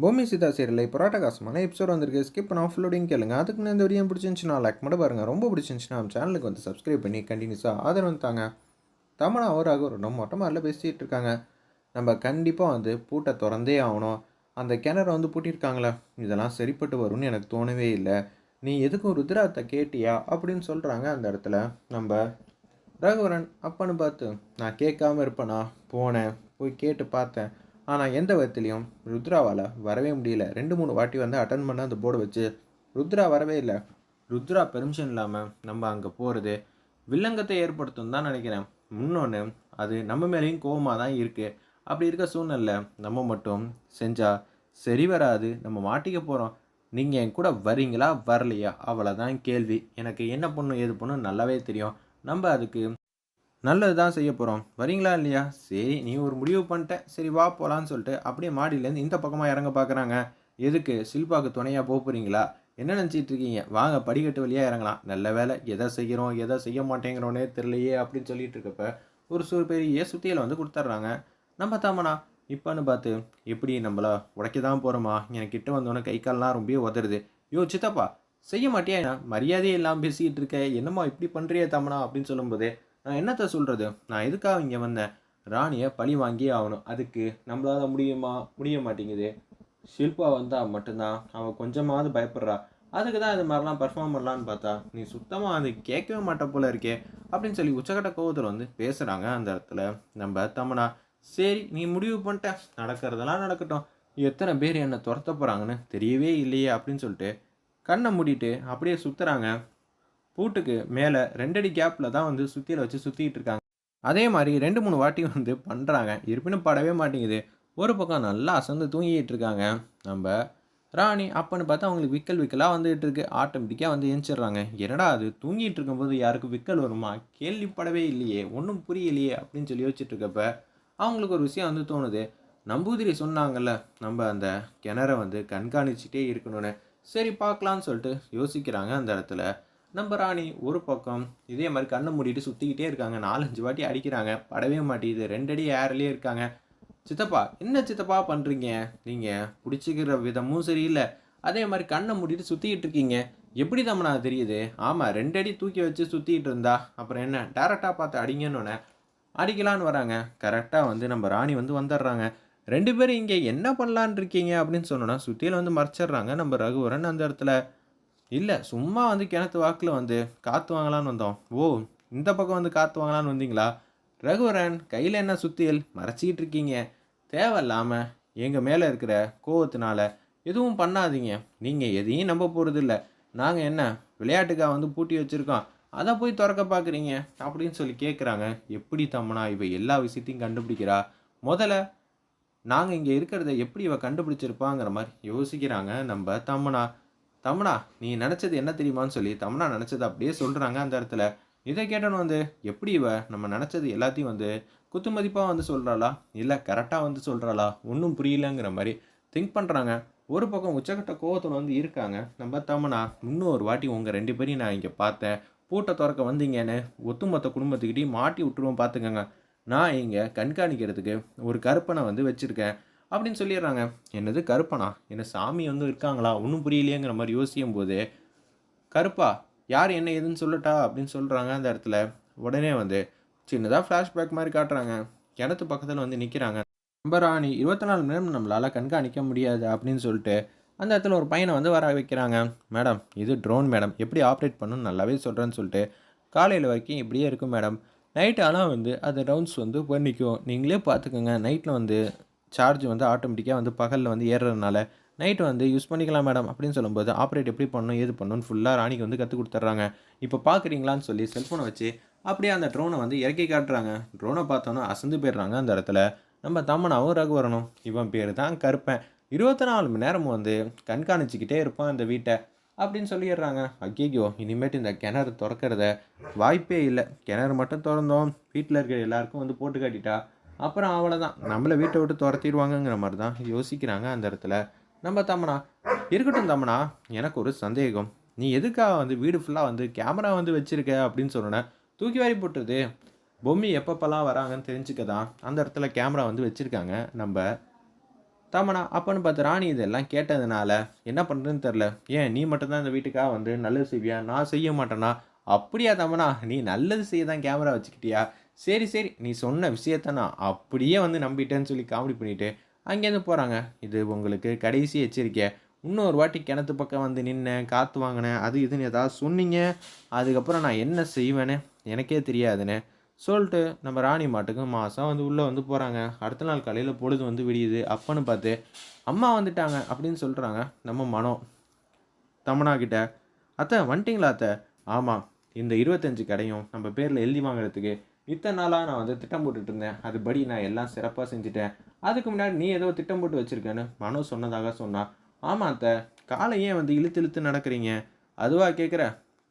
பூமி சீதா சீரியல் பரோட்டா காசுமான எபிசோட் வந்திருக்கு. ஸ்கிப் பண்ண ஆஃப்லோடிங் கேளுங்க. அதுக்கு நான் இந்த வீடியோ பிடிச்சிருந்துச்சுன்னா லைக் மட்டும் பாருங்கள் ரொம்ப பிடிச்சிருந்துச்சுன்னா நம்ம சேனலுக்கு வந்து சப்ஸ்கிரைப் பண்ணி கண்டினியூஸாக ஆதரவு தாங்க. தமனா அவராக ஒரு நம்ம மொட்டை பேசிகிட்டு இருக்காங்க. நம்ம கண்டிப்பாக வந்து பூட்டை திறந்தே ஆகணும். அந்த கிணறு வந்து பூட்டியிருக்காங்களே. இதெல்லாம் சரிப்பட்டு வரும்னு எனக்கு தோணவே இல்லை. நீ எதுக்கும் ருத்ராத்தை கேட்டியா? அப்படின்னு சொல்கிறாங்க அந்த இடத்துல நம்ம ரகுவரன். அப்பன்னு பார்த்து நான் கேட்காம இருப்பேனா? போனேன். போய் கேட்டு பார்த்தேன். ஆனால் எந்த விதத்துலையும் ருத்ராவால் வரவே முடியல. ரெண்டு மூணு வாட்டி வந்து அட்டன் பண்ண அந்த போர்டு வச்சு ருத்ரா வரவே இல்லை. ருத்ரா பெர்மிஷன் இல்லாமல் நம்ம அங்கே போகிறது வில்லங்கத்தை ஏற்படுத்தும் தான் நினைக்கிறேன். இன்னொன்று அது நம்ம மேலேயும் கோபமாக தான் இருக்குது அப்படி இருக்க சூழ்நிலை நம்ம மட்டும் செஞ்சால் சரி வராது. நம்ம மாட்டிக்க போகிறோம் நீங்கள் என் கூட வரீங்களா? வரலையா? அவ்வளோதான் கேள்வி. எனக்கு என்ன பண்ணும் ஏது பண்ணும் நல்லாவே தெரியும். நம்ம அதுக்கு நல்லது தான் செய்ய போகிறோம் வரீங்களா இல்லையா? சரி நீ ஒரு முடிவு பண்ணிட்ட. சரி வா போகலான்னு சொல்லிட்டு அப்படியே மாடியிலேருந்து இந்த பக்கமாக இறங்க பார்க்குறாங்க எதுக்கு? சில்பாவுக்கு துணையாக போக போகிறீங்களா என்ன நினச்சிட்டு இருக்கீங்க? வாங்க படிக்கட்டு வழியாக இறங்கலாம். நல்ல வேலை. எதை செய்கிறோம் எதை செய்ய மாட்டேங்கிறோன்னே தெரியலையே அப்படின்னு சொல்லிட்டு இருக்கப்ப ஒரு சூறு பெரிய சுத்தியில் வந்து கொடுத்துட்றாங்க. நம்ம தாமனா இப்போன்னு பார்த்து எப்படி நம்மள உடைக்க தான் போகிறோமா எனக்கு கிட்ட வந்தோன்னே கை கால்லாம் ரொம்ப உதருது யோ சித்தப்பா செய்ய மாட்டியா என்ன? மரியாதையே இல்லாமல் பேசிக்கிட்டு இருக்க. என்னம்மா இப்படி பண்ணுறியே தமனா? அப்படின்னு சொல்லும்போது நான் என்னத்த சொல்கிறது நான் எதுக்காக இங்கே வந்தேன்? ராணியை பழி வாங்கியே ஆகணும். அதுக்கு நம்மளால் முடியுமா? முடிய மாட்டேங்குது. ஷில்பா வந்தால் மட்டும்தான். அவள் கொஞ்சமாவது பயப்படுறா. அதுக்கு தான் இது மாதிரிலாம் பர்ஃபார்ம் பண்ணலான்னு பார்த்தா நீ சுத்தமாக அது கேட்கவே மாட்ட போல இருக்கே அப்படின்னு சொல்லி உச்சக்கட்ட கோவத்தில் வந்து பேசுகிறாங்க அந்த இடத்துல. நம்ம தமனா சரி நீ முடிவு பண்ணிட்ட. நடக்கிறதெல்லாம் நடக்கட்டும். எத்தனை பேர் என்னை துரத்த போகிறாங்கன்னு தெரியவே இல்லையே அப்படின்னு சொல்லிட்டு கண்ணை மூடிட்டு அப்படியே சுற்றுறாங்க பூட்டுக்கு மேலே ரெண்டடி கேப்பில் தான் வந்து சுத்தியில் வச்சு சுற்றிக்கிட்டு இருக்காங்க. அதே மாதிரி ரெண்டு மூணு வாட்டி வந்து பண்ணுறாங்க இருப்பினும் படவே மாட்டேங்குது. ஒரு பக்கம் நல்லா அசந்து தூங்கிக்கிட்டு இருக்காங்க. நம்ம ராணி அப்பன்னு பார்த்தா அவங்களுக்கு விக்கல் விக்கலாக வந்துகிட்டு இருக்கு. ஆட்டோமேட்டிக்காக வந்து எழுச்சிடுறாங்க என்னடா அது? தூங்கிட்டு இருக்கும்போது யாருக்கு விக்கல் வருமா? கேள்விப்படவே இல்லையே. ஒன்றும் புரியலையே அப்படின்னு சொல்லி யோசிச்சுட்டு இருக்கப்ப அவங்களுக்கு ஒரு விஷயம் வந்து தோணுது. நம்பூதிரி சொன்னாங்கல்ல நம்ம அந்த கிணற வந்து கண்காணிச்சிட்டே இருக்கணும்னு. சரி பார்க்கலான்னு சொல்லிட்டு யோசிக்கிறாங்க அந்த இடத்துல. நம்ம ராணி ஒரு பக்கம் இதே மாதிரி கண்ணை மூடிட்டு சுற்றிக்கிட்டே இருக்காங்க. நாலஞ்சு வாட்டி அடிக்கிறாங்க. படவே மாட்டேங்குது. ரெண்டடி ஏர்லேயே இருக்காங்க. சித்தப்பா என்ன சித்தப்பா பண்ணுறீங்க நீங்கள் பிடிச்சிக்கிற விதமும் சரியில்லை. அதே மாதிரி கண்ணை மூடிட்டு சுற்றிக்கிட்டு இருக்கீங்க. எப்படி தம்மனா தெரியுது? ஆமாம் ரெண்டடி தூக்கி வச்சு சுற்றிக்கிட்டு இருந்தா. அப்புறம் என்ன? டேரெக்டாக பார்த்து அடிங்கன்னு அடிக்கலான்னு வராங்க. கரெக்டாக வந்து நம்ம ராணி வந்து வந்துடுறாங்க. ரெண்டு பேரும் இங்கே என்ன பண்ணலான் இருக்கீங்க அப்படின்னு சொன்னோன்னா சுற்றியில் வந்து மறைச்சிடுறாங்க நம்ம ரகுவரன் அந்த இடத்துல. இல்லை சும்மா வந்து கிணத்து வாக்கில் வந்து காற்று வாங்கலான்னு வந்தோம். ஓ இந்த பக்கம் வந்து காற்று வாங்கலான்னு வந்தீங்களா? ரகுவரன் கையில் என்ன சுத்தியல்? மறைச்சிக்கிட்டு இருக்கீங்க. தேவையில்லாமல் எங்கள் மேலே இருக்கிற கோவத்தினால எதுவும் பண்ணாதீங்க. நீங்கள் எதையும் நம்ப போகிறது இல்லை நாங்கள் என்ன விளையாட்டுக்காக வந்து பூட்டி வச்சுருக்கோம். அதை போய் திறக்க பார்க்குறீங்க அப்படின்னு சொல்லி கேட்குறாங்க எப்படி தம்மனா இவ எல்லா விஷயத்தையும் கண்டுபிடிக்கிறா. முதல்ல நாங்கள் இங்கே இருக்கிறத எப்படி இவ கண்டுபிடிச்சிருப்பாங்கிற மாதிரி யோசிக்கிறாங்க நம்ம தம்மனா. தமனா நீ நினச்சது என்ன தெரியுமான்னு சொல்லி தமனா நினச்சது அப்படியே சொல்கிறாங்க அந்த இடத்துல. இதை கேட்டோன்னு வந்து எப்படி இவ? நம்ம நினச்சது எல்லாத்தையும் வந்து குத்து மதிப்பாக வந்து சொல்கிறாளா இல்லை கரெக்டாக வந்து சொல்கிறாளா ஒன்றும் புரியலங்கிற மாதிரி திங்க் பண்ணுறாங்க ஒரு பக்கம் உச்சக்கட்ட கோவத்தில் வந்து இருக்காங்க. நம்ம தமனா இன்னும் ஒரு வாட்டி உங்கள் ரெண்டு பேரையும் நான் இங்கே பார்த்தேன். பூட்டை திறக்க வந்தீங்கன்னு ஒத்துமொத்த குடும்பத்துக்கிட்டையும் மாட்டி விட்டுருவோம் பார்த்துக்கோங்க நான் இங்கே கண்காணிக்கிறதுக்கு ஒரு கருப்பனை வந்து வச்சுருக்கேன். அப்படின்னு சொல்லிடுறாங்க. என்னது கருப்பனா? என்ன சாமி வந்து இருக்காங்களா? ஒன்றும் புரியலையேங்கிற மாதிரி யோசிக்கும் போது கருப்பா யார் என்ன ஏதுன்னு சொல்லட்டா? அப்படின்னு சொல்கிறாங்க அந்த இடத்துல. உடனே வந்து சின்னதாக ஃப்ளாஷ்பேக் மாதிரி காட்டுறாங்க. கிணத்து பக்கத்தில் வந்து நிற்கிறாங்க நம்ம ராணி இருபத்தி நாலு மணி நேரம் நம்மளால் கண்காணிக்க முடியாது அப்படின்னு சொல்லிட்டு அந்த இடத்துல ஒரு பையனை வந்து வர வைக்கிறாங்க. மேடம் இது ட்ரோன் மேடம். எப்படி ஆப்ரேட் பண்ணணும்னு நல்லாவே சொல்கிறேன்னு சொல்லிட்டு காலையில் வரைக்கும் இப்படியே இருக்கும் மேடம். நைட் ஆனால் வந்து அது ரவுண்ட்ஸ் வந்து பண்ணிக்கும் நீங்களே பார்த்துக்கோங்க. நைட்டில் வந்து சார்ஜ் வந்து ஆட்டோமேட்டிக்காக வந்து பகலில் வந்து ஏறுறதுனால நைட்டு வந்து யூஸ் பண்ணிக்கலாம் மேடம் அப்படின்னு சொல்லும்போது ஆப்ரேட் எப்படி பண்ணணும் ஏது பண்ணணும்னு ஃபுல்லாக ராணிக்கு வந்து கற்றுக் கொடுத்துட்றாங்க. இப்போ பார்க்குறீங்களான்னு சொல்லி செல்ஃபோனை வச்சு அப்படியே அந்த ட்ரோனை வந்து இறக்கி காட்டுறாங்க. ட்ரோனை பார்த்தோன்னா அசந்து போயிடுறாங்க அந்த இடத்துல. நம்ம தம்மனாவும் ரகு வரணும். இவன் பேர் தான் கருப்பேன். இருபத்தி நாலு மணி நேரமும் வந்து கண்காணிச்சிக்கிட்டே இருப்பான் அந்த வீட்டை அப்படின்னு சொல்லிடுறாங்க. அக்கேக்கியோ இனிமேட்டு இந்த கிணறு திறக்கிறத வாய்ப்பே இல்லை. கிணறு மட்டும் திறந்தோம். வீட்டில் இருக்கிற எல்லாருக்கும் வந்து போட்டு காட்டிட்டா அப்புறம் அவ்வளோதான் நம்மளை வீட்டை விட்டு துரத்திடுவாங்கங்கிற மாதிரி தான் யோசிக்கிறாங்க அந்த இடத்துல. நம்ம தம்மனா இருக்கட்டும் தம்மனா எனக்கு ஒரு சந்தேகம். நீ எதுக்காக வந்து வீடு ஃபுல்லாக வந்து கேமரா வந்து வச்சுருக்க அப்படின்னு சொன்னோன்னே தூக்கி வாரி போட்டுருது. பொம்மி எப்பப்பெல்லாம் வராங்கன்னு தெரிஞ்சுக்க தான் அந்த இடத்துல கேமரா வந்து வச்சுருக்காங்க. நம்ம தமனா அப்போன்னு பார்த்து ராணி இதெல்லாம் கேட்டதுனால என்ன பண்ணுறதுன்னு தெரில ஏன் நீ மட்டும்தான் இந்த வீட்டுக்காக வந்து நல்லது செய்வியா? நான் செய்ய மாட்டேனா? அப்படியா தமனா நீ நல்லது செய்ய தான் கேமரா வச்சுக்கிட்டியா? சரி சரி. நீ சொன்ன விஷயத்த நான் அப்படியே வந்து நம்பிட்டேன்னு சொல்லி காமெடி பண்ணிவிட்டு அங்கேருந்து போகிறாங்க இது உங்களுக்கு கடைசி எச்சரிக்கை. இன்னொரு வாட்டி கிணத்து பக்கம் வந்து நின்னேன் காற்று வாங்கினேன் அது இதுன்னு ஏதாவது சொன்னீங்க. அதுக்கப்புறம் நான் என்ன செய்வேன்னு எனக்கே தெரியாதுன்னு சொல்லிட்டு நம்ம ராணி மாட்டுக்கு மாதம் வந்து உள்ளே வந்து போகிறாங்க அடுத்த நாள் காலையில் பொழுது வந்து விடியுது. அப்பன்னு பார்த்து அம்மா வந்துட்டாங்க அப்படின்னு சொல்கிறாங்க நம்ம மனம் தமனா கிட்ட அத்தை வந்துட்டிங்களா அத்தை? ஆமாம் இந்த இருபத்தஞ்சு கடையும் நம்ம பேரில் எழுதி வாங்குறதுக்கு இத்தனை நாளாக நான் வந்து திட்டம் போட்டுட்டு இருந்தேன். அதுபடி நான் எல்லாம் சிறப்பாக செஞ்சுட்டேன். அதுக்கு முன்னாடி நீ ஏதோ திட்டம் போட்டு வச்சுருக்கேன்னு மனோ சொன்னதாக சொன்னான் ஆமாம் அத்தை காலை ஏன் வந்து இழுத்து இழுத்து நடக்கிறீங்க? அதுவாக கேட்குற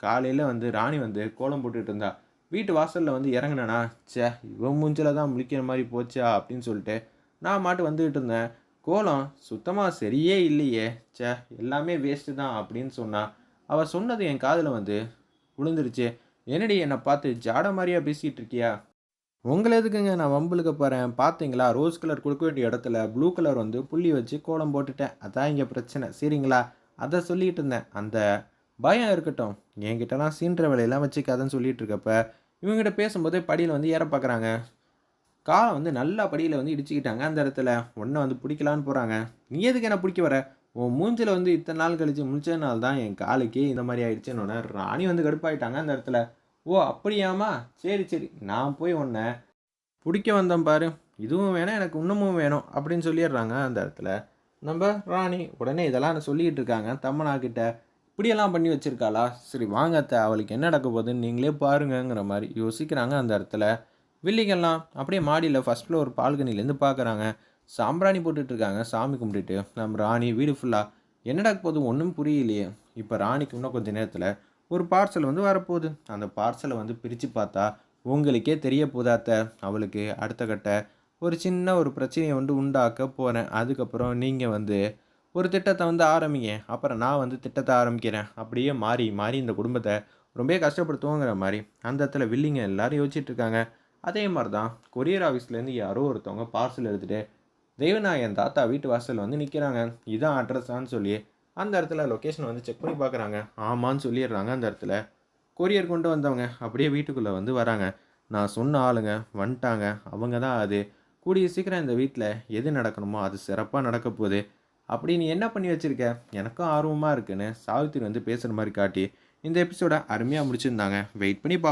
காலையில் வந்து ராணி வந்து கோலம் போட்டுட்டு இருந்தா. வீட்டு வாசலில் வந்து இறங்கினேனா? சே இவன் மூஞ்சில் தான் முழிக்கிற மாதிரி போச்சா அப்படின்னு சொல்லிட்டு நான் மாட்டு வந்துகிட்டு இருந்தேன். கோலம் சுத்தமாக சரியே இல்லையே. ச்சே எல்லாமே வேஸ்ட்டு தான் அப்படின்னு சொன்னான் அவள் சொன்னது என் காதில் வந்து விழுந்துருச்சு. என்னடி என்னை பார்த்து ஜாட மாதிரியா பேசிகிட்டு இருக்கியா? உங்களை எதுக்குங்க நான் வம்புலுக்க போகிறேன் பார்த்தீங்களா? ரோஸ் கலர் கொடுக்க வேண்டிய இடத்துல ப்ளூ கலர் வந்து புள்ளி வச்சு கோலம் போட்டுட்டேன். அதான் இங்கே பிரச்சனை. சரிங்களா? அதை சொல்லிகிட்டு இருந்தேன். அந்த பயம் இருக்கட்டும். என்கிட்டலாம் சீன்ற வேலையெல்லாம் வச்சுக்காதன்னு சொல்லிட்டு இருக்கப்ப இவங்ககிட்ட பேசும்போதே படியில் வந்து ஏற பார்க்குறாங்க. காலை வந்து நல்லா படியில் வந்து இடிச்சுக்கிட்டாங்க அந்த இடத்துல. ஒன்றை வந்து பிடிக்கலான்னு போகிறாங்க நீ எதுக்கு என்ன பிடிக்க வர? உன் மூஞ்சில் வந்து இத்தனை நாள் கழித்து முடிச்சதுனால தான் என் காலுக்கே இந்த மாதிரி ஆயிடுச்சுன்னு ராணி வந்து கடுப்பாயிட்டாங்க அந்த இடத்துல. ஓ அப்படியாம்மா? சரி சரி. நான் போய் உன்னை பிடிக்க வந்தேன் பாரு. இதுவும் வேணும் எனக்கு இன்னமும் வேணும் அப்படின்னு சொல்லிடுறாங்க அந்த இடத்துல. நம்ம ராணி உடனே இதெல்லாம் சொல்லிக்கிட்டு இருக்காங்க. தம்மனா கிட்ட இப்படியெல்லாம் பண்ணி வச்சிருக்காளா? சரி வாங்க அத்தை. அவளுக்கு என்ன நடக்க போகுதுன்னு நீங்களே பாருங்கங்கிற மாதிரி யோசிக்கிறாங்க அந்த இடத்துல. வில்லிகள்லாம் அப்படியே மாடியில் ஃபஸ்ட் ஃப்ளோர் பால்கனிலேருந்து பார்க்குறாங்க சாம்பிராணி போட்டுட்ருக்காங்க சாமி கும்பிட்டுட்டு. நம்ம ராணி வீடு ஃபுல்லாக என்னடா போதும் ஒன்றும் புரியலையே. இப்போ ராணிக்கு இன்னும் கொஞ்சம் நேரத்தில் ஒரு பார்சல் வந்து வரப்போகுது. அந்த பார்சலை வந்து பிரித்து பார்த்தா உங்களுக்கே தெரிய போதாத்த அவளுக்கு அடுத்த கட்ட ஒரு சின்ன ஒரு பிரச்சனையை வந்து உண்டாக்க போகிறேன் அதுக்கப்புறம் நீங்கள் வந்து ஒரு திட்டத்தை வந்து ஆரம்பிங்க. அப்புறம் நான் வந்து திட்டத்தை ஆரம்பிக்கிறேன். அப்படியே மாறி மாறி இந்த குடும்பத்தை ரொம்ப கஷ்டப்படுத்துவோங்கிற மாதிரி அந்த இடத்துல வில்லிங்க எல்லோரும் யோசிச்சுட்டு இருக்காங்க. அதே மாதிரி தான் கொரியர் ஆஃபீஸ்லேருந்து யாரோ ஒருத்தவங்க பார்சல் எடுத்துகிட்டு தெய்வநாயகன் தாத்தா வீட்டு வாசலில் வந்து நிற்கிறாங்க இதான் அட்ரஸான்னு சொல்லி அந்த இடத்துல லொக்கேஷன் வந்து செக் பண்ணி பார்க்குறாங்க. ஆமான்னு சொல்லிடுறாங்க அந்த இடத்துல. கொரியர் கொண்டு வந்தவங்க அப்படியே வீட்டுக்குள்ளே வந்து வராங்க. நான் சொன்ன ஆளுங்க வந்துட்டாங்க. அவங்க தான் அது. கூடிய சீக்கிரம் இந்த வீட்டில் எது நடக்கணுமோ அது சிறப்பாக நடக்க போகுது. அப்படி நீ என்ன பண்ணி வச்சுருக்க? எனக்கும் ஆர்வமாக இருக்குன்னு சாவித்திரி வந்து பேசுகிற மாதிரி காட்டி இந்த எபிசோட அருமையாக முடிச்சிருந்தாங்க. வெயிட் பண்ணி பா